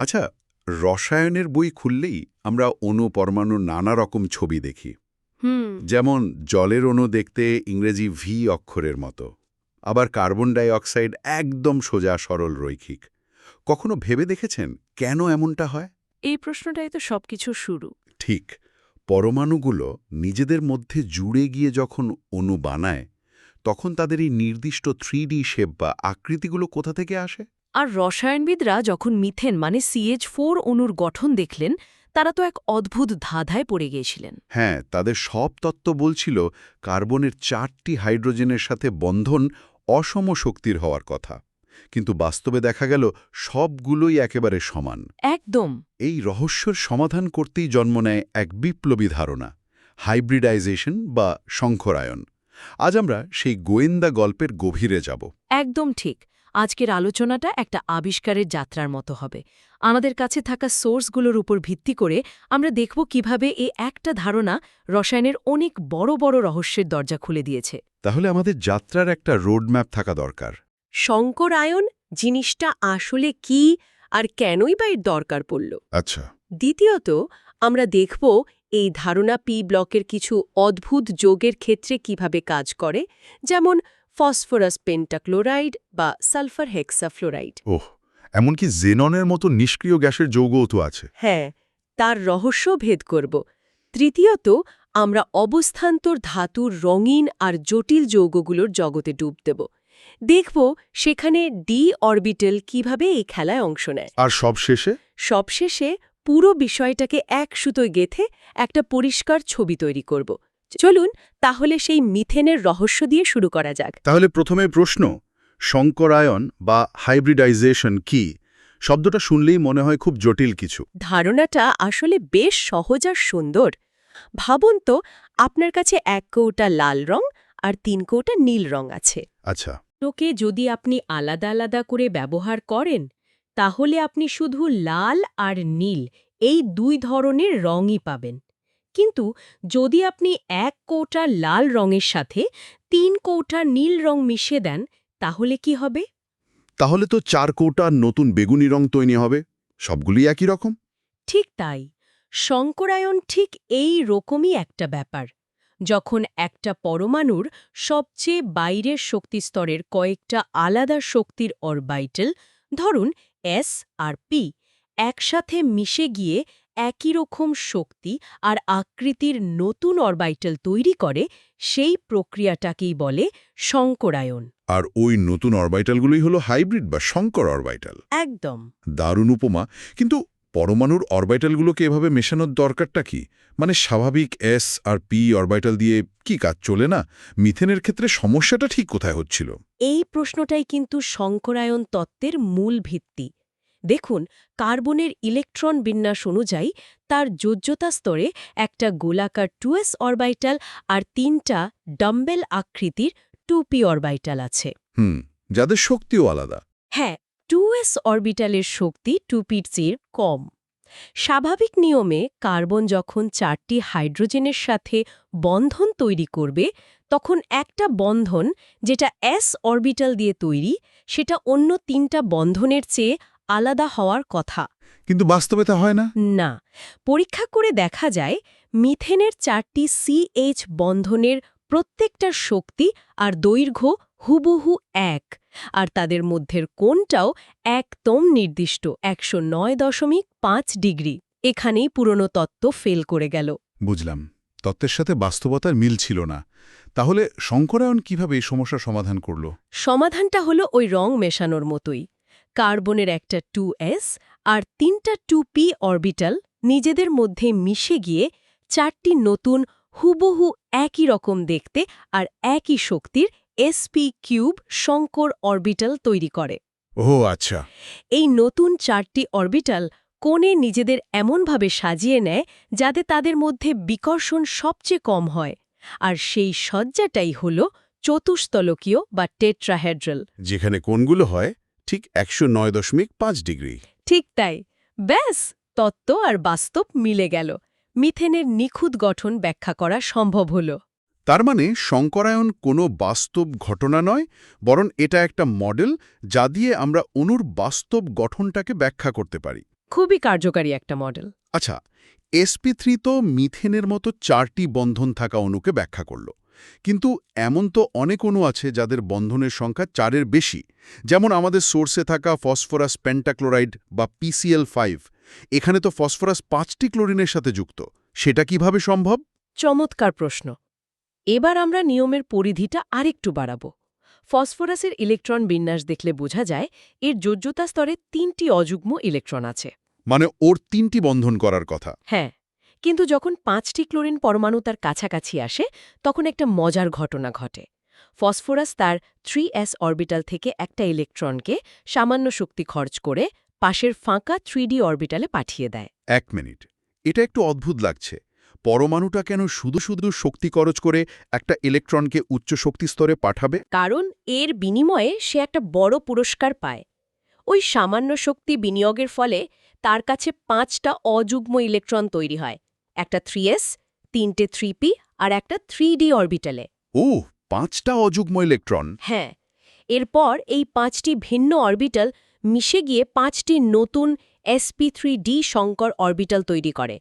আচ্ছা রসায়নের বই খুললেই আমরা অণু পরমাণুর নানা রকম ছবি দেখি। হুম। যেমন জলের অণু দেখতে ইংরেজি ভি অক্ষরের মতো। আবার কার্বন ডাই অক্সাইড একদম সোজা সরল রৈখিক। কখনো ভেবে দেখেছেন কেন এমনটা হয়? এই প্রশ্নটাই তো সবকিছু শুরু। ঠিক। পরমাণুগুলো নিজেদের মধ্যে জুড়ে গিয়ে যখন অণু বানায় তখন তাদের এই নির্দিষ্ট থ্রি ডি শেপ বা আকৃতিগুলো কোথা থেকে আসে? আর রসায়নবিদরা যখন মিথেন মানে সিএইচ ফোর অণুর গঠন দেখলেন তারা তো এক অদ্ভুত ধাঁধায় পড়ে গিয়েছিলেন। হ্যাঁ তাদের সব তত্ত্ব বলছিল কার্বনের চারটি হাইড্রোজেনের সাথে বন্ধন অসম শক্তির হওয়ার কথা। কিন্তু বাস্তবে দেখা গেল সবগুলোই একেবারে সমান। একদম। এই রহস্যর সমাধান করতেই জন্ম নেয় এক বিপ্লবী ধারণা হাইব্রিডাইজেশন বা শঙ্খরায়ন। আজ আমরা সেই গোয়েন্দা গল্পের গভীরে যাব। একদম ঠিক। আজকের আলোচনাটা একটা আবিষ্কারের যাত্রার মতো হবে। আমাদের কাছে থাকা সোর্সগুলোর উপর ভিত্তি করে আমরা দেখব কীভাবে এই একটা ধারণা রসায়নের অনেক বড় বড় রহস্যের দরজা খুলে দিয়েছে। তাহলে আমাদের যাত্রার একটা রোডম্যাপ থাকা দরকার। শঙ্করায়ন জিনিসটা আসলে কি আর কেনই বা এর দরকার পড়ল? আচ্ছা। দ্বিতীয়ত আমরা দেখব এই ধারণা পি ব্লকের কিছু অদ্ভুত যোগের ক্ষেত্রে কীভাবে কাজ করে। যেমন ফসফরাস পেন্টাক্লোরাইড বা সালফার হেক্সাফ্লোরাইড। ওহ এমনকি জেননের মতো নিষ্ক্রিয় গ্যাসের যৌগও তো আছে। হ্যাঁ তার রহস্য ভেদ করব। তৃতীয়ত আমরা অবস্থান্তর ধাতুর রঙিন আর জটিল যৌগগুলোর জগতে ডুব দেব। দেখব সেখানে ডি অরবিটাল কীভাবে এই খেলায় অংশ নেয়। আর সবশেষে? সবশেষে পুরো বিষয়টাকে এক সুতোয় গেথে একটা পরিষ্কার ছবি তৈরি করব। চলুন তাহলে সেই মিথেনের রহস্য দিয়ে শুরু করা যাক। তাহলে প্রথমে প্রশ্ন শঙ্করায়ন বা হাইব্রিডাইজেশন কি? শব্দটা শুনলেই মনে হয় খুব জটিল কিছু। ধারণাটা আসলে বেশ সহজ আর সুন্দর। ভাবুন তো আপনার কাছে এক কৌটা লাল রং আর তিন কৌটা নীল রং আছে। আচ্ছা। তোকে যদি আপনি আলাদা আলাদা করে ব্যবহার করেন তাহলে আপনি শুধু লাল আর নীল এই দুই ধরনের রঙই পাবেন। কিন্তু যদি আপনি এক কৌটা লাল রঙের সাথে তিন কৌটা নীল রং মিশিয়ে দেন তাহলে কি হবে? তাহলে তো চার কৌটা নতুন বেগুনি রং তৈরি হবে। সবগুলি একই রকম। ঠিক তাই। শঙ্করায়ন ঠিক এই রকমই একটা ব্যাপার। যখন একটা পরমাণুর সবচেয়ে বাইরের শক্তিস্তরের কয়েকটা আলাদা শক্তির অরবাইটাল ধরুন এস আর পি একসাথে মিশে গিয়ে একই রকম শক্তি আর আকৃতির নতুন অরবাইটাল তৈরি করে সেই প্রক্রিয়াটাকেই বলে শঙ্করায়ন। আর ওই নতুন অরবাইটালগুলোই হলো হাইব্রিড বা শঙ্কর অরবাইটাল। একদম। দারুণ উপমা কিন্তু পরমাণুর অরবাইটালগুলোকে এভাবে মেশানোর দরকারটা কি? মানে স্বাভাবিক এস আর পি অরবাইটাল দিয়ে কি কাজ চলে না? মিথেনের ক্ষেত্রে সমস্যাটা ঠিক কোথায় হচ্ছিল? এই প্রশ্নটাই কিন্তু শঙ্করায়ন তত্ত্বের মূল ভিত্তি। দেখুন কার্বনের ইলেকট্রন বিন্যাস অনুযায়ী তার যোজ্যতা স্তরে একটা গোলাকার টুএস অরবাইটাল আর তিনটা ডাম্বেল আকৃতির টুপি অরবাইটাল আছে। হুম যাদের শক্তিও আলাদা। হ্যাঁ টুএস অরবিটালের শক্তি টুপির চেয়ে কম। স্বাভাবিক নিয়মে কার্বন যখন চারটি হাইড্রোজেনের সাথে বন্ধন তৈরি করবে তখন একটা বন্ধন যেটা এস অরবিটাল দিয়ে তৈরি সেটা অন্য তিনটা বন্ধনের চেয়ে আলাদা হওয়ার কথা। কিন্তু বাস্তবে তা হয় না? না। পরীক্ষা করে দেখা যায় মিথেনের চারটি সিএইচ বন্ধনের প্রত্যেকটার শক্তি আর দৈর্ঘ্য হুবহু এক আর তাদের মধ্যের কোনটাও একদম নির্দিষ্ট একশো নয় দশমিক পাঁচ ডিগ্রি। এখানেই পুরনো তত্ত্ব ফেল করে গেল। বুঝলাম। তত্ত্বের সাথে বাস্তবতার মিল ছিল না। তাহলে শঙ্করায়ন কীভাবে এই সমস্যার সমাধান করল? সমাধানটা হলো ওই রং মেশানোর মতোই। কার্বনের একটা টু এস আর তিনটা টু পি অরবিটাল নিজেদের মধ্যে মিশে গিয়ে চারটি নতুন হুবহু একই রকম দেখতে আর একই শক্তির এসপি কিউব শঙ্কর অরবিটাল তৈরি করে। ও আচ্ছা। এই নতুন চারটি অরবিটাল কোণে নিজেদের এমনভাবে সাজিয়ে নেয় যাতে তাদের মধ্যে বিকর্ষণ সবচেয়ে কম হয়। আর সেই সজ্জাটাই হল চতুস্তলকীয় বা টেট্রাহেড্রাল। যেখানে কোনগুলো হয় ঠিক একশো নয় দশমিক পাঁচ ডিগ্রি। ঠিক তাই। ব্যাস তত্ত্ব আর বাস্তব মিলে গেল। মিথেনের নিখুঁত গঠন ব্যাখ্যা করা সম্ভব হল। তার মানে শঙ্করায়ন কোনো বাস্তব ঘটনা নয় বরং এটা একটা মডেল যা দিয়ে আমরা অণুর বাস্তব গঠনটাকে ব্যাখ্যা করতে পারি। খুবই কার্যকারী একটা মডেল। আচ্ছা এসপি থ্রি তো মিথেনের মতো চারটি বন্ধন থাকা অণুকে ব্যাখ্যা করল। কিন্তু এমন তো অনেক অণু আছে যাদের বন্ধনের সংখ্যা চারের বেশি। যেমন আমাদের সোর্সে থাকা ফসফরাস পেন্টাক্লোরাইড বা পিসিএল ফাইভ এখানে তো ফসফরাস পাঁচটি ক্লোরিনের সাথে যুক্ত। সেটা কীভাবে সম্ভব? চমৎকার প্রশ্ন। এবার আমরা নিয়মের পরিধিটা আরেকটু বাড়াব। ফসফরাসের ইলেকট্রন বিন্যাস দেখলে বোঝা যায় এর যোজ্যতা স্তরে তিনটি অযুগ্ম ইলেকট্রন আছে। মানে ওর তিনটি বন্ধন করার কথা। হ্যাঁ। কিন্তু যখন পাঁচটি ক্লোরিন পরমাণু তার কাছাকাছি আসে তখন একটা মজার ঘটনা ঘটে। ফসফরাস তার থ্রি এস অরবিটাল থেকে একটা ইলেকট্রনকে সামান্য শক্তি খরচ করে পাশের ফাঁকা থ্রি অরবিটালে পাঠিয়ে দেয়। এক মিনিট এটা একটু অদ্ভুত লাগছে। পরমাণুটা কেন শুধু শুধু শক্তি খরচ করে একটা ইলেকট্রনকে উচ্চ শক্তি স্তরে পাঠাবে? কারণ এর বিনিময়ে সে একটা বড় পুরস্কার পায়। ওই সামান্য শক্তি বিনিয়োগের ফলে তার কাছে পাঁচটা অযুগ্ম ইলেকট্রন তৈরি হয়। একটা থ্রি এস তিনটে থ্রি পি আর একটা থ্রি ডি অরবিটালে ও পাঁচটা অযুগ্ম ইলেকট্রন হ্যাঁ এরপর এই পাঁচটি ভিন্ন অরবিটাল মিশে গিয়ে পাঁচটি নতুন এসপি থ্রি ডি সংকর অরবিটাল তৈরি করে।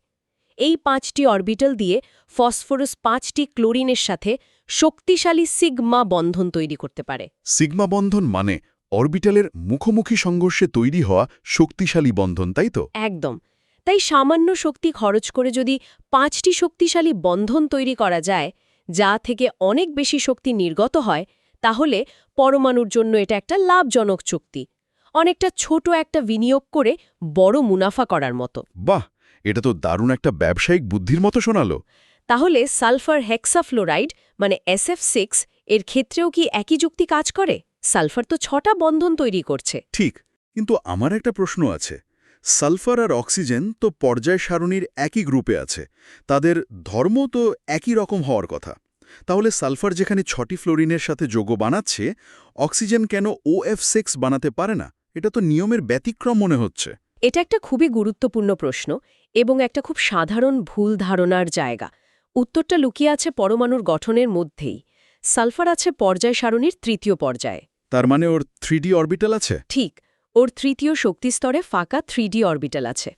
এই পাঁচটি অরবিটাল দিয়ে ফসফরাস পাঁচটি ক্লোরিনের সাথে শক্তিশালী সিগমা বন্ধন তৈরি করতে পারে। সিগমা বন্ধন মানে অরবিটালের মুখোমুখি সংঘর্ষে তৈরি হওয়া শক্তিশালী বন্ধন তাই তো? একদম। তাই সামান্য শক্তি খরচ করে যদি পাঁচটি শক্তিশালী বন্ধন তৈরি করা যায় যা থেকে অনেক বেশি শক্তি নির্গত হয় তাহলে পরমাণুর জন্য এটা একটা লাভজনক চুক্তি। অনেকটা ছোট একটা বিনিয়োগ করে বড় মুনাফা করার মতো। বাহ! এটা তো দারুণ একটা ব্যবসায়িক বুদ্ধির মতো শোনালো। তাহলে সালফার হেক্সাফ্লোরাইড মানে এসএফ সিক্স এর ক্ষেত্রেও কি একই যুক্তি কাজ করে? সালফার তো ছটা বন্ধন তৈরি করছে। ঠিক কিন্তু আমার একটা প্রশ্ন আছে। সালফার আর অক্সিজেন তো পর্যায় সারণীর একই গ্রুপে আছে। তাদের ধর্ম তো একই রকম হওয়ার কথা। তাহলে সালফার যেখানে ছটি ফ্লোরিনের সাথে যোগ বানাচ্ছে অক্সিজেন কেন ওএফ সিক্স বানাতে পারে না? এটা তো নিয়মের ব্যতিক্রম মনে হচ্ছে। এটা একটা খুবই গুরুত্বপূর্ণ প্রশ্ন এবং একটা খুব সাধারণ ভুল ধারণার জায়গা। উত্তরটা লুকিয়ে আছে পরমাণুর গঠনের মধ্যেই। সালফার আছে পর্যায় সারণীর তৃতীয় পর্যায়ে। তার মানে ওর থ্রি অরবিটাল আছে? ঠিক। ওর তৃতীয় শক্তিস্তরে ফাঁকা থ্রি অরবিটাল আছে।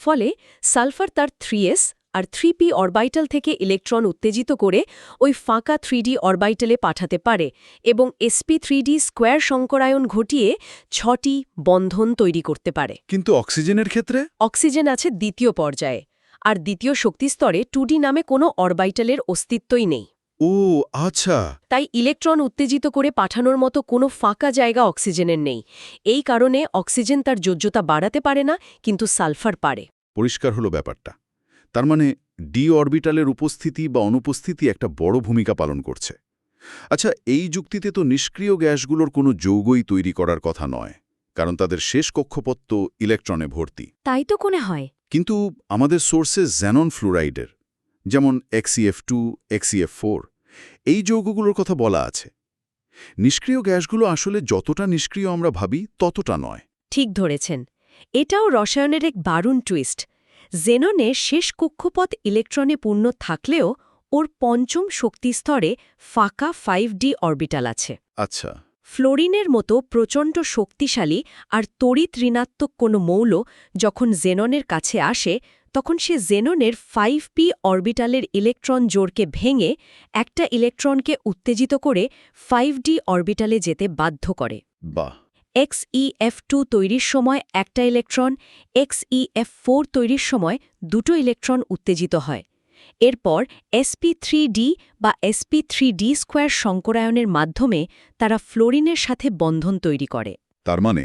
ফলে সালফার তার থ্রি এস আর থ্রি পি অরবাইটাল থেকে ইলেকট্রন উত্তেজিত করে ওই ফাঁকা থ্রি অরবাইটালে পাঠাতে পারে এবং এসপি থ্রি স্কোয়ার সংকরায়ন ঘটিয়ে ছটি বন্ধন তৈরি করতে পারে। কিন্তু অক্সিজেনের ক্ষেত্রে? অক্সিজেন আছে দ্বিতীয় পর্যায়ে আর দ্বিতীয় শক্তিস্তরে টুডি নামে কোনো অরবাইটালের অস্তিত্বই নেই। ও আচ্ছা। তাই ইলেকট্রন উত্তেজিত করে পাঠানোর মতো কোনো ফাঁকা জায়গা অক্সিজেনের নেই। এই কারণে অক্সিজেন তার যোজ্যতা বাড়াতে পারে না কিন্তু সালফার পারে। পরিষ্কার হলো ব্যাপারটা। তার মানে ডি অরবিটালের উপস্থিতি বা অনুপস্থিতি একটা বড় ভূমিকা পালন করছে। আচ্ছা এই যুক্তিতে তো নিষ্ক্রিয় গ্যাসগুলোর কোনো যৌগই তৈরি করার কথা নয় কারণ তাদের শেষ কক্ষপথ ইলেকট্রনে ভর্তি। তাই তো কোনে হয়। কিন্তু আমাদের সোর্সে জ্যানন ফ্লুরাইডের যেমন এক্সিএফ টু এক্সিএফ ফোর এই যৌগগুলোর কথা বলা আছে। নিষ্ক্রিয় গ্যাসগুলো আসলে যতটা নিষ্ক্রিয় আমরা ভাবি ততটা নয়। ঠিক ধরেছেন। এটাও রসায়নের এক দারুণ টুইস্ট জেননে শেষ কক্ষপথ ইলেকট্রনে পূর্ণ থাকলেও ওর পঞ্চম শক্তিস্তরে ফাঁকা ফাইভ ডি অরবিটাল আছে। আচ্ছা। ফ্লোরিনের মতো প্রচণ্ড শক্তিশালী আর তড়িৎ ঋণাত্মক কোনো মৌল যখন জেননের কাছে আসে তখন সে জেননের ফাইভ পি অরবিটালের ইলেকট্রন জোরকে ভেঙে একটা ইলেকট্রনকে উত্তেজিত করে ফাইভ ডি অরবিটালে যেতে বাধ্য করে। বাহ। এক্সইএফ টু তৈরির সময় একটা ইলেকট্রন এক্স এক্সইএফ ফোর তৈরির সময় দুটো ইলেকট্রন উত্তেজিত হয়। এরপর এসপি থ্রি ডি বা এসপি থ্রি ডি স্কোয়ার সংকরায়নের মাধ্যমে তারা ফ্লোরিনের সাথে বন্ধন তৈরি করে। তার মানে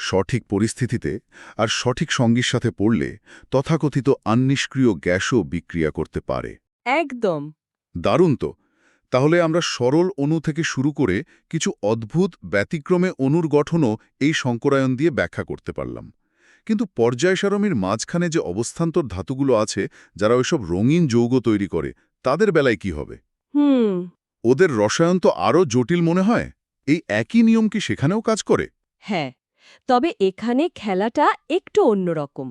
সঠিক পরিস্থিতিতে আর সঠিক সঙ্গীর সাথে পড়লে তথাকথিত আননিষ্ক্রিয় গ্যাসও বিক্রিয়া করতে পারে। একদম। দারুণ তো। তাহলে আমরা সরল অণু থেকে শুরু করে কিছু অদ্ভুত ব্যতিক্রমে অণুর গঠনও এই সংকরায়ন দিয়ে ব্যাখ্যা করতে পারলাম। কিন্তু পর্যায় সারমীর মাঝখানে যে অবস্থান্তর ধাতুগুলো আছে যারা ওইসব রঙিন যৌগ তৈরি করে তাদের বেলায় কি হবে? হুম। ওদের রসায়ন তো আরও জটিল মনে হয়? এই একই নিয়ম কি সেখানেও কাজ করে? হ্যাঁ। তবে এখানে খেলাটা একটু অন্যরকম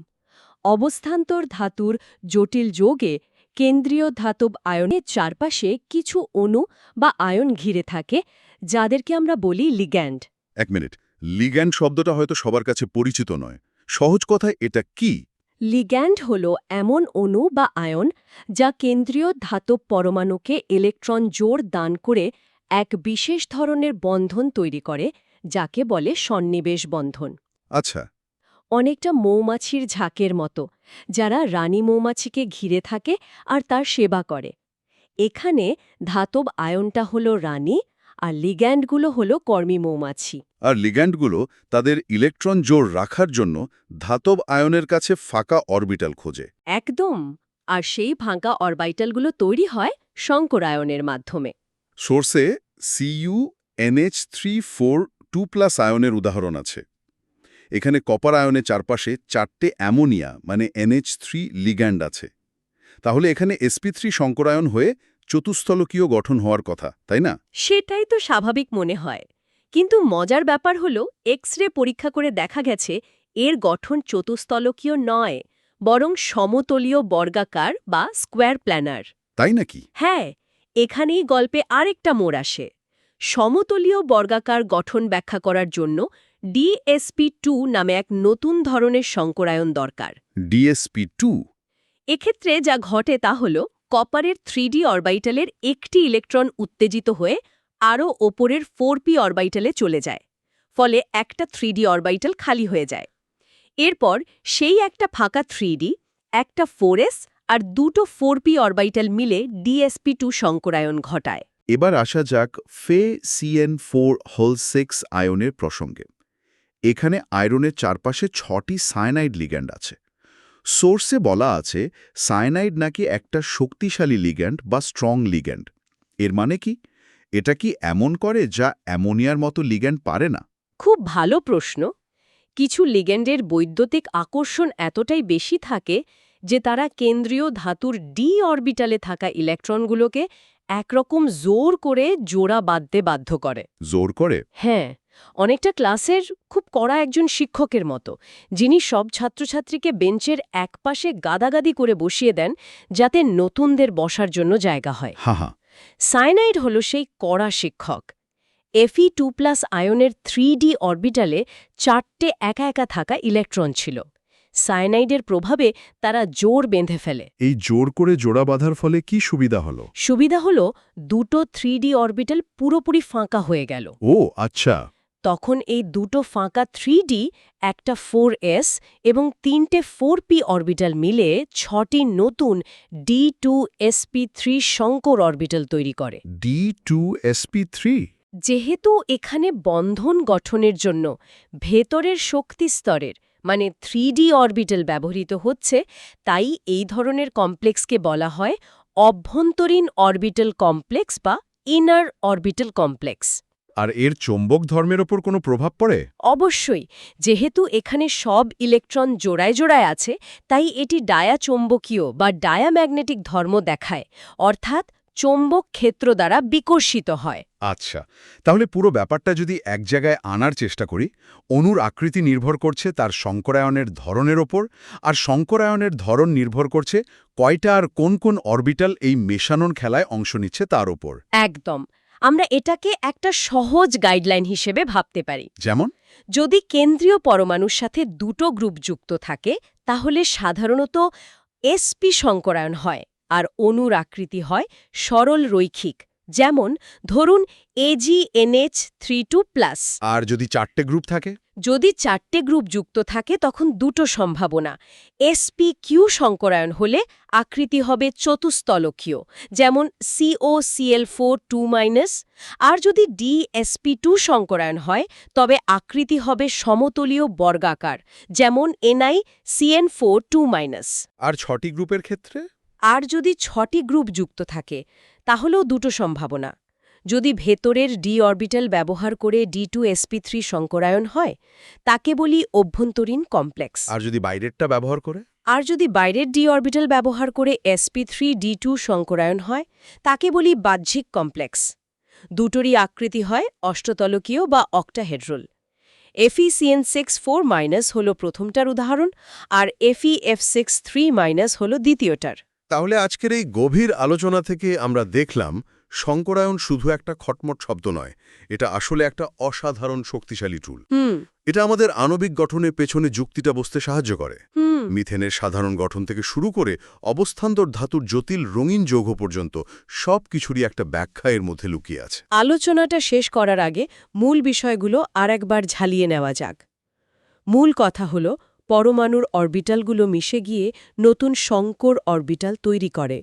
অবস্থান্তর ধাতুর জটিল যোগে কেন্দ্রীয় ধাতব আয়নের চারপাশে কিছু অণু বা আয়ন ঘিরে থাকে যাদেরকে আমরা বলি লিগ্যান্ড এক মিনিট লিগ্যান্ড শব্দটা হয়তো সবার কাছে পরিচিত নয়। সহজ কথায় এটা কি? লিগ্যান্ড হল এমন অণু বা আয়ন যা কেন্দ্রীয় ধাতব পরমাণুকে ইলেকট্রন জোর দান করে এক বিশেষ ধরনের বন্ধন তৈরি করে যাকে বলে সন্নিবেশ বন্ধন। আচ্ছা। অনেকটা মৌমাছির ঝাঁকের মতো যারা রানী মৌমাছিকে ঘিরে থাকে আর তার সেবা করে। এখানে ধাতব আয়নটা হল রানী আর লিগ্যান্ডগুলো হল কর্মী মৌমাছি। আর লিগ্যান্ডগুলো তাদের ইলেকট্রন জোর রাখার জন্য ধাতব আয়নের কাছে ফাঁকা অরবিটাল খোঁজে। একদম! আর সেই ফাঁকা অরবাইটালগুলো তৈরি হয় শঙ্করায়নের মাধ্যমে। সোর্সে CU NH three four two plus আয়নের উদাহরণ আছে। এখানে কপার আয়নের চারপাশে চারটে অ্যামোনিয়া মানে এনএইচ থ্রি লিগ্যান্ড আছে। তাহলে এখানে এসপি থ্রি সংকরায়ন হয়ে চতুস্থলকীয় গঠন হওয়ার কথা তাই না? সেটাই তো স্বাভাবিক মনে হয়। কিন্তু মজার ব্যাপার হল এক্স রে পরীক্ষা করে দেখা গেছে এর গঠন চতুস্থলকীয় নয় বরং সমতলীয় বর্গাকার বা স্কোয়ার প্ল্যানার। তাই নাকি? হ্যাঁ এখানেই গল্পে আরেকটা মোড় আসে। সমতলীয় বর্গাকার গঠন ব্যাখ্যা করার জন্য ডিএসপি টু নামে এক নতুন ধরনের সংকরায়ন দরকার। ডিএসপি টু এক্ষেত্রে যা ঘটে তা হল কপারের থ্রিডি অরবাইটালের একটি ইলেকট্রন উত্তেজিত হয়ে আরও ওপরের ফোর অরবাইটালে চলে যায় ফলে একটা থ্রিডি অরবাইটাল খালি হয়ে যায়। এরপর সেই একটা ফাঁকা থ্রিডি একটা ফোর এস আর দুটো ফোর অরবাইটাল মিলে ডিএসপি টু সংকরায়ন ঘটায়। এবার আসা যাক ফে সিএন ফোর হোল সিক্স আয়নের প্রসঙ্গে। এখানে আয়রনের চারপাশে ছটি সায়ানাইড লিগ্যান্ড আছে। সোর্সে বলা আছে সায়ানাইড নাকি একটা শক্তিশালী লিগ্যান্ড বা স্ট্রং লিগ্যান্ড। এর মানে কি? এটা কি এমন করে যা অ্যামোনিয়ার মতো লিগ্যান্ড পারে না? খুব ভালো প্রশ্ন। কিছু লিগ্যান্ডের বৈদ্যুতিক আকর্ষণ এতটাই বেশি থাকে যে তারা কেন্দ্রীয় ধাতুর ডি অরবিটালে থাকা ইলেকট্রনগুলোকে একরকম জোর করে জোড়া বাঁধতে বাধ্য করে। জোর করে? হ্যাঁ অনেকটা ক্লাসের খুব কড়া একজন শিক্ষকের মতো যিনি সব ছাত্রছাত্রীকে বেঞ্চের একপাশে গাদাগাদি করে বসিয়ে দেন যাতে নতুনদের বসার জন্য জায়গা হয়। সায়ানাইড হল সেই কড়া শিক্ষক। এফই টু প্লাস আয়নের থ্রি ডি অরবিটালে চারটে একা একা থাকা ইলেকট্রন ছিল। সায়ানাইডের প্রভাবে তারা জোর বেঁধে ফেলে। এই জোর করে জোড়া বাঁধার ফলে কি সুবিধা হলো? সুবিধা হল দুটো থ্রি ডি অরবিটাল পুরোপুরি ফাঁকা হয়ে গেল। ও আচ্ছা। তখন এই দুটো ফাঁকা থ্রি ডি একটা ফোর এস এবং তিনটে ফোর পি অরবিটাল মিলে ছটি নতুন ডি টু এসপি থ্রি শঙ্কর অরবিটাল তৈরি করে। D two SP three? যেহেতু এখানে বন্ধন গঠনের জন্য ভেতরের শক্তি স্তরের মানে থ্রি ডি অরবিটাল ব্যবহৃত হচ্ছে তাই এই ধরনের কমপ্লেক্সকে বলা হয় অভ্যন্তরীণ অরবিটাল কমপ্লেক্স বা ইনার অরবিটাল কমপ্লেক্স আর এর চৌম্বক ধর্মের ওপর কোনো প্রভাব পড়ে? অবশ্যই যেহেতু এখানে সব ইলেকট্রন জোড়ায় জোড়ায় আছে তাই এটি ডায়াচৌম্বকীয় বা ডায়াম্যাগনেটিক ধর্ম দেখায় অর্থাৎ চৌম্বক ক্ষেত্র দ্বারা বিকর্ষিত হয়। আচ্ছা তাহলে পুরো ব্যাপারটা যদি এক জায়গায় আনার চেষ্টা করি অণুর আকৃতি নির্ভর করছে তার সংকরায়নের ধরনের ওপর আর সংকরায়নের ধরন নির্ভর করছে কয়টা আর কোন কোন অরবিটাল এই মেশানোর খেলায় অংশ নিচ্ছে তার ওপর। একদম আমরা এটাকে একটা সহজ গাইডলাইন হিসেবে ভাবতে পারি। যেমন? যদি কেন্দ্রীয় পরমাণুর সাথে দুটো গ্রুপ যুক্ত থাকে তাহলে সাধারণত এসপি সংকরায়ন হয়। আর অণুর আকৃতি হয় সরল রৈখিক যেমন ধরুন এজিএনএচ থ্রি টু প্লাস আর যদি চারটে গ্রুপ থাকে? যদি চারটে গ্রুপ যুক্ত থাকে তখন দুটো সম্ভাবনা। এসপি কিউ সংকরায়ন হলে আকৃতি হবে চতুস্তলকীয় যেমন CO CL four two minus আর যদি ডিএসপি টু সংকরায়ন হয় তবে আকৃতি হবে সমতলীয় বর্গাকার যেমন NI CN four two minus আর ছটি গ্রুপের ক্ষেত্রে? আর যদি ছটি গ্রুপ যুক্ত থাকে তাহলেও দুটো সম্ভাবনা। যদি ভেতরের ডি অরবিটাল ব্যবহার করে ডি টু এসপি থ্রি সংকরায়ন হয় তাকে বলি অভ্যন্তরীণ কমপ্লেক্স। আর যদি বাইরেরটা ব্যবহার করে? আর যদি বাইরের ডি অরবিটাল ব্যবহার করে এসপি থ্রি ডি টু সংকরায়ন হয় তাকে বলি বাহ্যিক কমপ্লেক্স। দুটোরই আকৃতি হয় অষ্টতলকীয় বা octahedral. FECN six four minus হল প্রথমটার উদাহরণ আর FE F six three minus হল দ্বিতীয়টার। তাহলে আজকের এই গভীর আলোচনা থেকে আমরা দেখলাম শঙ্করায়ন শুধু একটা খটমট শব্দ নয় এটা আসলে একটা অসাধারণ শক্তিশালী টুল এটা আমাদের আণবিক গঠনের পেছনে যুক্তিটা বসতে সাহায্য করে। মিথেনের সাধারণ গঠন থেকে শুরু করে অবস্থান্তর ধাতুর জটিল রঙিন যৌগ পর্যন্ত সব কিছুরই একটা ব্যাখ্যা এর মধ্যে লুকিয়ে আছে। আলোচনাটা শেষ করার আগে মূল বিষয়গুলো আর একবার ঝালিয়ে নেওয়া যাক। মূল কথা হল পরমাণুর অরবিটালগুলো মিশে গিয়ে নতুন সংকর অরবিটাল তৈরি করে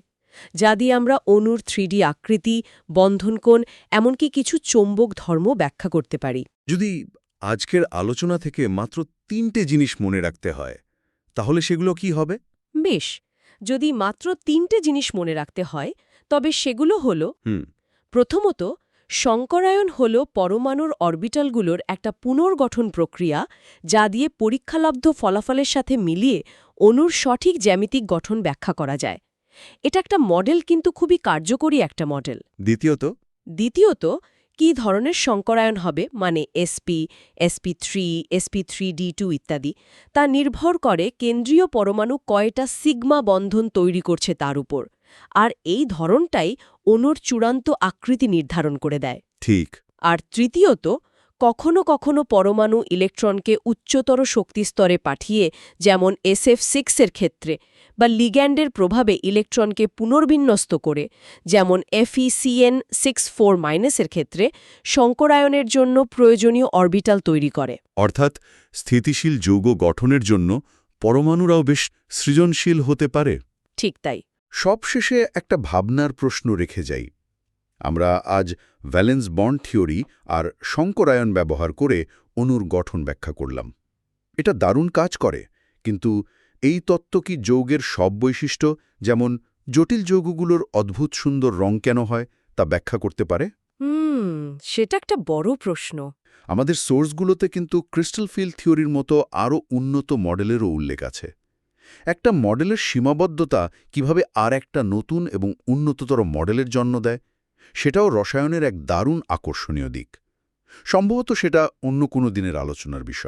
যা দিয়ে আমরা অণুর থ্রিডি আকৃতি বন্ধনকোণ এমনকি কিছু চৌম্বক ধর্ম ব্যাখ্যা করতে পারি। যদি আজকের আলোচনা থেকে মাত্র তিনটে জিনিস মনে রাখতে হয় তাহলে সেগুলো কি হবে? বেশ যদি মাত্র তিনটে জিনিস মনে রাখতে হয় তবে সেগুলো হল হুম। প্রথমত শঙ্করায়ন হল পরমাণুর অরবিটালগুলোর একটা পুনর্গঠন প্রক্রিয়া যা দিয়ে পরীক্ষালব্ধ ফলাফলের সাথে মিলিয়ে অণুর সঠিক জ্যামিতিক গঠন ব্যাখ্যা করা যায়। এটা একটা মডেল কিন্তু খুবই কার্যকরী একটা মডেল। দ্বিতীয়ত? দ্বিতীয়ত কি ধরনের শঙ্করায়ন হবে মানে SP SP three SP three D two ইত্যাদি তা নির্ভর করে কেন্দ্রীয় পরমাণু কয়টা সিগমা বন্ধন তৈরি করছে তার উপর। আর এই ধরনটাই অণুর চূড়ান্ত আকৃতি নির্ধারণ করে দেয়। ঠিক। আর তৃতীয়ত কখনো কখনো পরমাণু ইলেকট্রনকে উচ্চতর শক্তিস্তরে পাঠিয়ে যেমন এসএফ সিক্সের ক্ষেত্রে বা লিগ্যান্ডের প্রভাবে ইলেকট্রনকে পুনর্বিন্যস্ত করে যেমন এফইসিএন সিক্স ফোর মাইনাসের ক্ষেত্রে শঙ্করায়নের জন্য প্রয়োজনীয় অরবিটাল তৈরি করে। অর্থাৎ স্থিতিশীল যৌগ গঠনের জন্য পরমাণুরাও বেশ সৃজনশীল হতে পারে। ঠিক তাই। সবশেষে একটা ভাবনার প্রশ্ন রেখে যাই। আমরা আজ ভ্যালেন্স বন্ড থিওরি আর শঙ্করায়ন ব্যবহার করে অণুর গঠন ব্যাখ্যা করলাম। এটা দারুণ কাজ করে কিন্তু এই তত্ত্ব কি যৌগের সব বৈশিষ্ট্য যেমন জটিল যৌগগুলোর অদ্ভুত সুন্দর রং কেন হয় তা ব্যাখ্যা করতে পারে? হুম সেটা একটা বড় প্রশ্ন। আমাদের সোর্সগুলোতে কিন্তু ক্রিস্টাল ফিল্ড থিওরির মতো আরও উন্নত মডেলেরও উল্লেখ আছে। একটা মডেলের সীমাবদ্ধতা কীভাবে আর একটা নতুন এবং উন্নততর মডেলের জন্ম দেয়, সেটাও রসায়নের এক দারুণ আকর্ষণীয় দিক। সম্ভবত সেটা অন্য কোনো দিনের আলোচনার বিষয়।